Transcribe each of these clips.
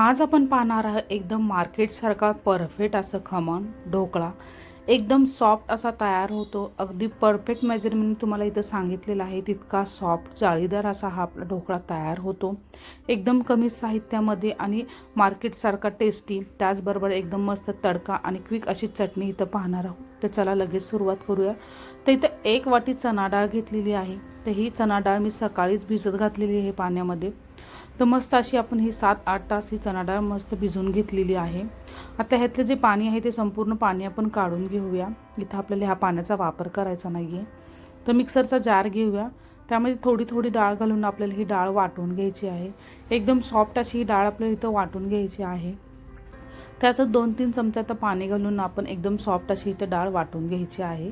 आज आपण पाहणार आहोत एकदम मार्केटसारखा परफेक्ट असं खमण ढोकळा. एकदम सॉफ्ट असा तयार होतो. अगदी परफेक्ट मेजरमेंट तुम्हाला इथं सांगितलेलं आहे तितका सॉफ्ट जाळीदार असा हा आपला ढोकळा तयार होतो. एकदम कमी साहित्यामध्ये आणि मार्केटसारखा टेस्टी त्याचबरोबर एकदम मस्त तडका आणि क्विक अशी चटणी इथं पाहणार आहोत. तर चला लगेच सुरुवात करूया. तर इथं एक वाटी चणा डाळ घेतलेली आहे. तर ही चणा डाळ मी सकाळीच भिजत घातलेली आहे पाण्यामध्ये. तर मस्त अशी आपण ही सात आठ तास ही चणा डाळ मस्त भिजवून घेतलेली आहे. आता ह्यातलं जे पाणी आहे ते संपूर्ण पाणी आपण काढून घेऊया. इथं आपल्याला ह्या पाण्याचा वापर करायचा नाही आहे तर मिक्सरचा जार घेऊया. त्यामध्ये थोडी थोडी डाळ घालून आपल्याला ही डाळ वाटून घ्यायची आहे. एकदम सॉफ्ट अशी ही डाळ आपल्याला इथं वाटून घ्यायची आहे. त्याचं दोन तीन चमचा तर पाणी घालून आपण एकदम सॉफ्ट अशी इथं डाळ वाटून घ्यायची आहे.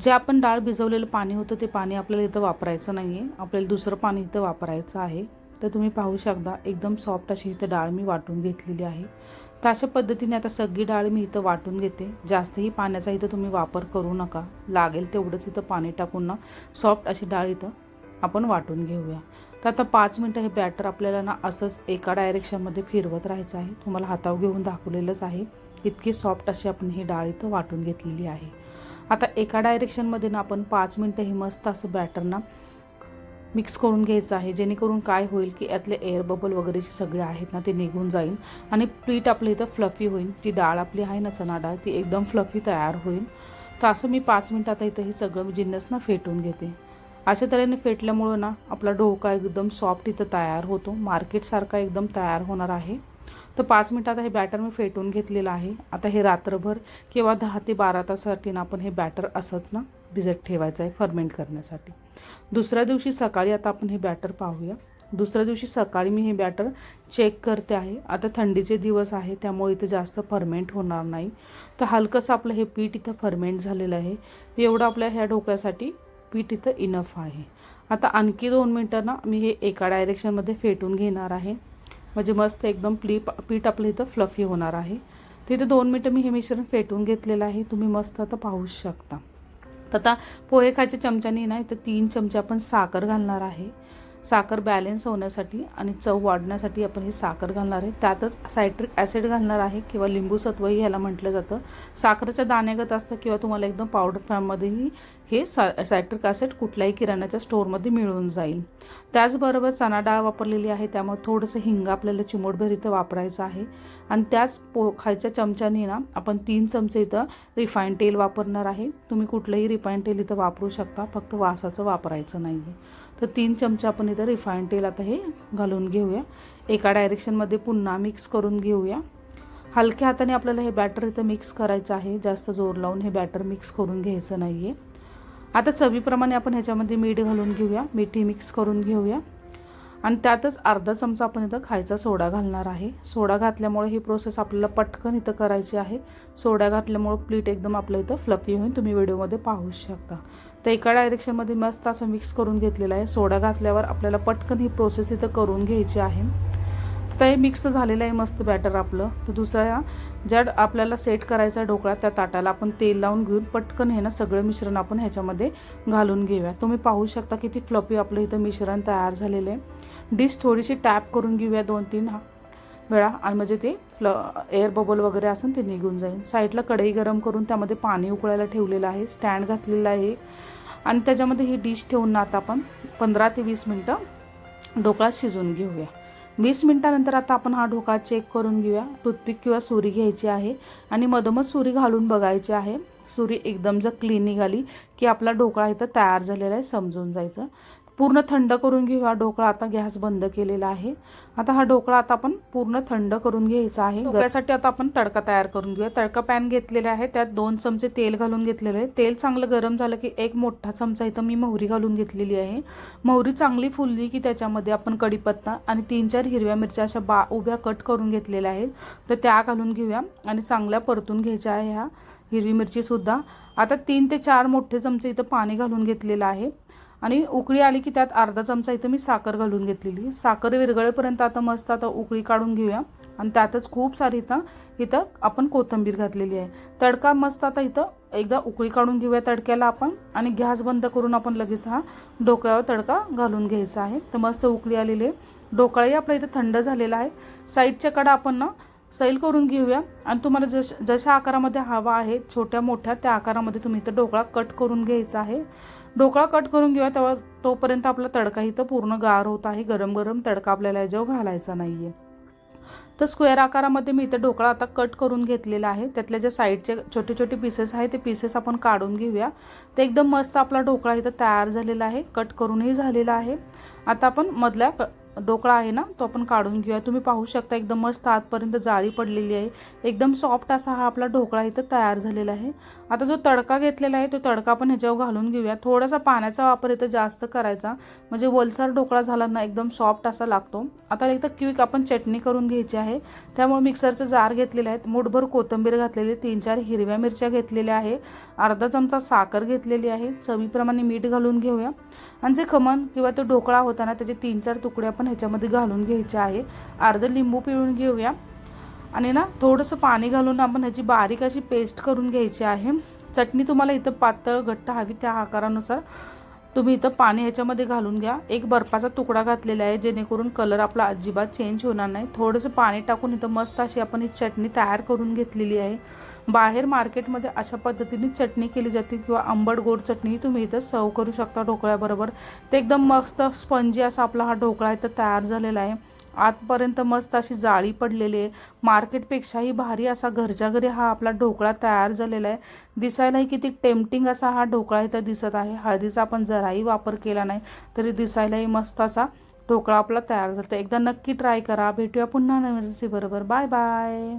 जे आपण डाळ भिजवलेलं पाणी होतं ते पाणी आपल्याला इथं वापरायचं नाही आहे आपल्याला दुसरं पाणी इथं वापरायचं आहे. तर तुम्ही पाहू शकता एकदम सॉफ्ट अशी इथं डाळ मी वाटून घेतलेली आहे. तर अशा पद्धतीने आता सगळी डाळ मी इथं वाटून घेते. जास्तही पाण्याचा इथं तुम्ही वापर करू नका. लागेल तेवढंच इथं पाणी टाकून ना सॉफ्ट अशी डाळ इथं आपण वाटून घेऊया. तर आता पाच मिनटं हे बॅटर आपल्याला ना असंच एका डायरेक्शनमध्ये फिरवत राहायचं आहे. तुम्हाला हातावर घेऊन दाखवलेलंच आहे. इतकी सॉफ्ट अशी आपण ही डाळ इथं वाटून घेतलेली आहे. आता एका डायरेक्शनमध्ये ना आपण पाच मिनटं हे मस्त असं बॅटर ना मिक्स करून घ्यायचं आहे जेणेकरून काय होईल की यातले एअर बबल वगैरे जे सगळे आहेत ना ते निघून जाईल. आणि पीठ आपलं इथं फ्लफी होईल. जी डाळ आपली आहे ना चणा डाळ ती एकदम फ्लफी तयार होईल. तर असं मी पाच मिनटं आता इथं हे सगळं जिन्नस ना फेटून घेते. अशा तऱ्हेने फेटल्यामुळं ना आपला ढोका एकदम सॉफ्ट इथं तयार होतो. मार्केटसारखा एकदम तयार होणार आहे. तर पाच मिनटात हे बॅटर मी फेटून घेतलेलं आहे. आता हे रात्रभर किंवा दहा ते बारा तासासाठी ना आपण हे बॅटर असंच ना भिजत ठेवायचं आहे फर्मेंट करण्यासाठी. दुसऱ्या दिवशी सकाळी आता आपण हे बॅटर पाहूया. दुसऱ्या दिवशी सकाळी मी हे बॅटर चेक करते आहे. आता थंडीचे दिवस आहे त्यामुळे इथं जास्त फर्मेंट होणार नाही. तर हलकंसं आपलं हे पीठ इथं फर्मेंट झालेलं आहे. एवढं आपल्या ह्या डोक्यासाठी पीठ इथं इनफ आहे. आता आणखी दोन मिनटं ना मी हे एका डायरेक्शनमध्ये फेटून घेणार आहे. म्हणजे मस्त एकदम प्ली पीठ आपलं इथं फ्लफी होणार आहे. तिथे दोन मिनटं मी हे मिश्रण फेटून घेतलेलं आहे. तुम्ही मस्त आता पाहू शकता. तर आता पोहे खायच्या चमच्याने ना इथं तीन चमचे आपण साखर घालणार आहे. साखर बॅलेन्स होण्यासाठी आणि चव वाढण्यासाठी आपण ही साखर घालणार आहे. त्यातच सायट्रिक ॲसिड घालणार आहे किंवा लिंबू सत्वही ह्याला म्हटलं जातं. साखरेच्या दाण्यागत असतं किंवा तुम्हाला एकदम पावडर फॉर्ममध्येही हे सा सायट्रिक ॲसिड कुठल्याही किराण्याच्या स्टोअरमध्ये मिळून जाईल. त्याचबरोबर चणा डाळ वापरलेली आहे त्यामुळे थोडंसं हिंग आपल्याला चिमोटभर इथं वापरायचं आहे. आणि त्याच पो खायच्या चमच्याने ना आपण तीन चमचे इथं रिफाईन तेल वापरणार आहे. तुम्ही कुठलंही रिफाईन तेल इथं वापरू शकता फक्त वासाचं वापरायचं नाही आहे तर तीन चमचे आपण इथं रिफाईन तेल आता हे घालून घेऊया. एका डायरेक्शनमध्ये पुन्हा मिक्स करून घेऊया. हलक्या हाताने आपल्याला हे बॅटर इथं मिक्स करायचं आहे. जास्त जोर लावून हे बॅटर मिक्स करून घ्यायचं नाही आहे आता चवीप्रमाणे आपण ह्याच्यामध्ये मीठ घालून घेऊया. मीठी मिक्स करून घेऊया. आणि त्यातच अर्धा चमचा आपण इथं खायचा सोडा घालणार आहे. सोडा घातल्यामुळे ही प्रोसेस आपल्याला पटकन इथं करायची आहे. सोडा घातल्यामुळं प्लीट एकदम आपलं इथं फ्लफी होईल. तुम्ही व्हिडिओमध्ये पाहू शकता. तर एका डायरेक्शनमध्ये मस्त असं मिक्स करून घेतलेलं आहे. सोडा घातल्यावर आपल्याला पटकन ही प्रोसेस इथं करून घ्यायची आहे. तर हे मिक्स झालेलं आहे मस्त बॅटर आपलं. तर दुसऱ्या ज्या आपल्याला सेट करायचा ढोकळा त्या ताटाला आपण तेल लावून घेऊन पटकन हे ना सगळं मिश्रण आपण ह्याच्यामध्ये घालून घेऊया. तुम्ही पाहू शकता किती फ्लपी आपलं इथं मिश्रण तयार झालेलं आहे. डिश थोडीशी टॅप करून घेऊया दोन तीन वेळा आणि म्हणजे ते फ्ल एअर बबल वगैरे असेल ते निघून जाईल. साईडला कढई गरम करून त्यामध्ये पाणी उकळायला ठेवलेलं आहे. स्टँड घातलेलं आहे. आणि त्याच्यामध्ये ही डिश ठेवून ना आता आपण पंधरा ते वीस मिनटं ढोकळा शिजवून घेऊया. वीस मिनटानंतर आता आपण हा ढोकळा चेक करून घेऊया. टूथपिक किंवा सुरी घ्यायची आहे. आणि मधोमध सुरी घालून बघायची आहे. सुरी एकदम जर क्लीन निघाली की आपला ढोकळा इथं तयार झालेला आहे समजून जायचं. पूर्ण थंड करून घेऊ. हा ढोकळा आता गॅस बंद केलेला आहे. आता हा ढोकळा आता आपण पूर्ण थंड करून घ्यायचा आहे. त्यासाठी आता आपण तडका तयार करून घेऊया. तडका पॅन घेतलेला आहे. त्यात दोन चमचे तेल घालून घेतलेले आहे. तेल चांगलं गरम झालं की एक मोठा चमचा इथं मी मोहरी घालून घेतलेली आहे. मोहरी चांगली फुलली की त्याच्यामध्ये आपण कढीपत्ता आणि तीन चार हिरव्या मिरच्या अशा बा उभ्या कट करून घेतलेल्या आहेत. तर त्या घालून घेऊया आणि चांगल्या परतून घ्यायच्या आहे ह्या हिरवी मिरचीसुद्धा आता तीन ते चार मोठे चमचे इथं पाणी घालून घेतलेलं आहे. आणि उकळी आली की त्यात अर्धा चमचा इथं मी साखर घालून घेतलेली. साखर विरगळेपर्यंत आता मस्त आता उकळी काढून घेऊया. आणि त्यातच खूप सारी इथं इथं आपण कोथिंबीर घातलेली आहे. तडका मस्त आता इथं एकदा उकळी काढून घेऊया तडक्याला आपण आणि गॅस बंद करून आपण लगेच हा ढोकळ्यावर तडका घालून घ्यायचा आहे. तर मस्त उकळी आलेली आहे. ढोकळाही आपला इथं थंड झालेला आहे. साईडच्या कडा आपण ना सैल करून घेऊया. आणि तुम्हाला जश जशा आकारामध्ये हवा आहे छोट्या मोठ्या त्या आकारामध्ये तुम्ही इथं ढोकळा कट करून घ्यायचा आहे. ढोकळा कट करून घेऊया तेव्हा तोपर्यंत आपला तडका इथं पूर्ण गार होत आहे. गरम गरम तडका आपल्याला याच्यावर घालायचा नाही आहे तर स्क्वेअर आकारामध्ये मी इथं ढोकळा आता कट करून घेतलेला आहे. त्यातल्या ज्या साईडचे छोटे छोटे पीसेस आहे ते पीसेस आपण काढून घेऊया. ते एकदम मस्त आपला ढोकळा इथं तयार झालेला आहे. कट करूनही झालेला आहे. आता आपण मधल्या क ढोकळा आहे ना तो आपण काढून घेऊया. तुम्ही पाहू शकता एकदम मस्त आतपर्यंत जाळी पडलेली आहे. एकदम सॉफ्ट असा हा आपला ढोकळा इथं तयार झालेला आहे. आता जो तडका घेतलेला आहे तो तडका आपण ह्याच्यावर घालून घेऊया. थोडासा पाण्याचा वापर इथं जास्त करायचा. म्हणजे वलसर ढोकळा झाला ना एकदम सॉफ्ट असा लागतो. आता एकदा क्विक आपण चटणी करून घ्यायची आहे. त्यामुळे मिक्सरचं जार घेतलेलं आहे मुठभर कोथिंबीर घातलेली तीन चार हिरव्या मिरच्या घेतलेल्या आहे. अर्धा चमचा साखर घेतलेली आहे. चवीप्रमाणे मीठ घालून घेऊया. आणि जे खमण किंवा तो ढोकळा होता ना त्याचे तीन चार तुकडे आपण ह्याच्यामध्ये घालून घ्यायचे आहे. अर्धं लिंबू पिळून घेऊया. आणि ना थोडंसं पाणी घालून आपण ह्याची बारीक अशी पेस्ट करून घ्यायची आहे. चटणी तुम्हाला इथं पातळ घट्ट हवी त्या आकारानुसार. तुम्ही इथं पाणी याच्यामध्ये घालून घ्या. एक बर्फाचा तुकडा घातलेला आहे जेणेकरून कलर आपला अजिबात चेंज होणार नाही. थोडंसं पाणी टाकून इथं मस्त अशी आपण ही चटणी तयार करून घेतलेली आहे. बाहेर मार्केटमध्ये अशा पद्धतीने चटणी केली जाते किंवा आंबट गोड चटणी तुम्ही इथं सर्व करू शकता ढोकळ्याबरोबर. ते एकदम मस्त स्पंजी असा आपला हा ढोकळा इथं तयार झालेला आहे. आतपर्यंत मस्त अशी जाळी पडलेली आहे. मार्केटपेक्षाही भारी असा घरच्या घरी हा आपला ढोकळा तयार झालेला आहे. दिसायलाही किती टेम्पटिंग असा हा ढोकळा इथं दिसत आहे. हळदीचा आपण जराही वापर केला नाही तरी दिसायलाही मस्त असा ढोकळा आपला तयार झाला. एकदा नक्की ट्राय करा. भेटूया पुन्हा नवीन बरोबर. Bye bye.